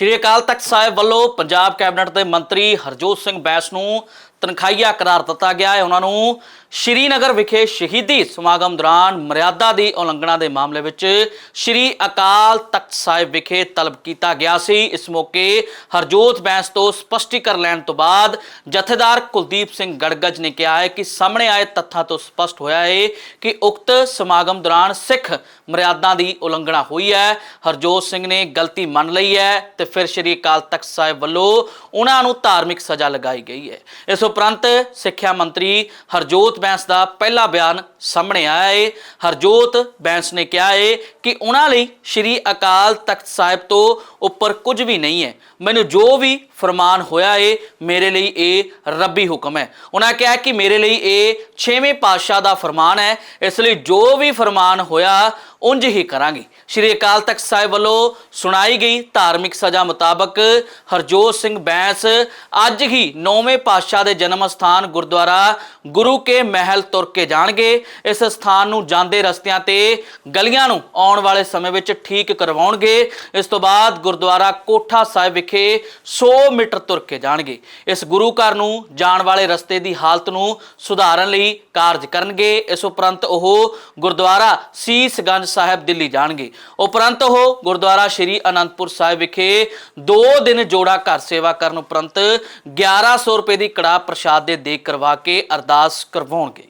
ਸ਼੍ਰੀ ਅਕਾਲ ਤਖਤ ਸਾਹਿਬ ਵੱਲੋਂ ਪੰਜਾਬ ਕੈਬਨਿਟ ਦੇ ਮੰਤਰੀ ਹਰਜੋਤ ਸਿੰਘ ਬੈਂਸ ਨੂੰ ਤਨਖਾਹੀਆ ਕਰਾਰ ਦਿੱਤਾ ਗਿਆ ਹੈ। ਉਹਨਾਂ ਨੂੰ ਸ਼੍ਰੀਨਗਰ ਵਿਖੇ ਸ਼ਹੀਦੀ ਸਮਾਗਮ ਦੌਰਾਨ ਮਰਿਆਦਾ ਦੀ ਉਲੰਘਣਾ ਦੇ ਮਾਮਲੇ ਵਿੱਚ ਸ਼੍ਰੀ ਅਕਾਲ ਤਖਤ ਸਾਹਿਬ ਵਿਖੇ ਤਲਬ ਕੀਤਾ ਗਿਆ ਸੀ। ਇਸ ਮੌਕੇ ਹਰਜੋਤ ਬੈਂਸ ਤੋਂ ਸਪਸ਼ਟੀਕਰਨ ਲੈਣ ਤੋਂ ਬਾਅਦ ਜਥੇਦਾਰ ਕੁਲਦੀਪ ਸਿੰਘ ਗੜਗੜ ਨੇ ਕਿਹਾ ਹੈ ਕਿ ਸਾਹਮਣੇ ਆਏ ਤੱਥਾਂ ਤੋਂ ਸਪਸ਼ਟ ਹੋਇਆ ਹੈ ਕਿ ਉਕਤ ਸਮਾਗਮ ਦੌਰਾਨ ਸਿੱਖ ਮਰਿਆਦਾ ਦੀ ਉਲੰਘਣਾ ਹੋਈ ਹੈ। ਹਰਜੋਤ ਸਿੰਘ ਨੇ ਗਲਤੀ ਮੰਨ ਲਈ ਹੈ ਤੇ ਫਿਰ ਸ਼੍ਰੀ ਅਕਾਲ ਤਖਤ ਸਾਹਿਬ ਵੱਲੋਂ ਉਹਨਾਂ ਨੂੰ ਧਾਰਮਿਕ ਸਜ਼ਾ ਲਗਾਈ ਗਈ ਹੈ। ਇਸ ਉਪਰੰਤ ਸਿੱਖਿਆ ਮੰਤਰੀ ਹਰਜੋਤ ਬੈਂਸ ਦਾ ਪਹਿਲਾ ਬਿਆਨ ਸਾਹਮਣੇ ਆਇਆ ਹੈ ਹਰਜੋਤ ਬੈਂਸ ਨੇ ਕਿਹਾ ਹੈ ਕਿ ਉਹਨਾਂ ਲਈ ਸ਼੍ਰੀ ਅਕਾਲ ਤਖਤ ਸਾਹਿਬ ਤੋਂ ਉੱਪਰ ਕੁਝ ਵੀ ਨਹੀਂ ਹੈ। ਮੈਨੂੰ ਜੋ ਵੀ ਫਰਮਾਨ ਹੋਇਆ ਏ, ਮੇਰੇ ਲਈ ਇਹ ਰੱਬੀ ਹੁਕਮ ਹੈ। ਉਹਨਾਂ ਕਿਹਾ ਕਿ ਮੇਰੇ ਲਈ ਇਹ ਛੇਵੇਂ ਪਾਤਸ਼ਾਹ ਦਾ ਫਰਮਾਨ ਹੈ। ਇਸ ਲਈ ਜੋ ਵੀ ਫਰਮਾਨ ਹੋਇਆ ਉਂਝ ਹੀ ਕਰਾਂਗੇ। ਸ਼੍ਰੀ ਅਕਾਲ ਤਖਤ ਸਾਹਿਬ ਵੱਲੋਂ ਸੁਣਾਈ ਗਈ ਧਾਰਮਿਕ ਸਜ਼ਾ ਮੁਤਾਬਕ ਹਰਜੋਤ ਸਿੰਘ ਬੈਂਸ ਅੱਜ ਹੀ ਨੌਵੇਂ ਪਾਤਸ਼ਾਹ ਦੇ ਜਨਮ ਸਥਾਨ ਗੁਰਦੁਆਰਾ ਗੁਰੂ ਕੇ ਮਹਿਲ ਤੁਰ ਕੇ ਜਾਣਗੇ। ਇਸ ਸਥਾਨ ਨੂੰ ਜਾਂਦੇ ਰਸਤਿਆਂ ਤੇ ਗਲੀਆਂ ਨੂੰ ਆਉਣ ਵਾਲੇ ਸਮੇਂ ਵਿੱਚ ਠੀਕ ਕਰਵਾਉਣਗੇ। ਇਸ ਤੋਂ ਬਾਅਦ ਗੁਰਦੁਆਰਾ ਕੋਠਾ ਸਾਹਿਬ ਵਿਖੇ 100 ਮੀਟਰ ਤੁਰ ਕੇ ਜਾਣਗੇ। ਇਸ ਗੁਰੂ ਘਰ ਨੂੰ ਜਾਣ ਵਾਲੇ ਰਸਤੇ ਦੀ ਹਾਲਤ ਨੂੰ ਸੁਧਾਰਨ ਲਈ ਕਾਰਜ ਕਰਨਗੇ। ਇਸ ਉਪਰੰਤ ਉਹ ਗੁਰਦੁਆਰਾ ਸੀਸਗੰਜ ਸਾਹਿਬ ਦਿੱਲੀ ਜਾਣਗੇ। ਉਪਰੰਤ ਉਹ ਗੁਰਦੁਆਰਾ ਸ਼੍ਰੀ ਅਨੰਦਪੁਰ ਸਾਹਿਬ ਵਿਖੇ 2 ਦਿਨ ਜੋੜਾ ਘਰ ਸੇਵਾ ਕਰਨ ਉਪਰੰਤ 1100 ਰੁਪਏ ਦੀ ਕੜਾ ਪ੍ਰਸ਼ਾਦ ਦੇ ਦੇ ਕਰਵਾ ਕੇ ਅਰਦਾਸ ਕਰਵਾਉਣਗੇ।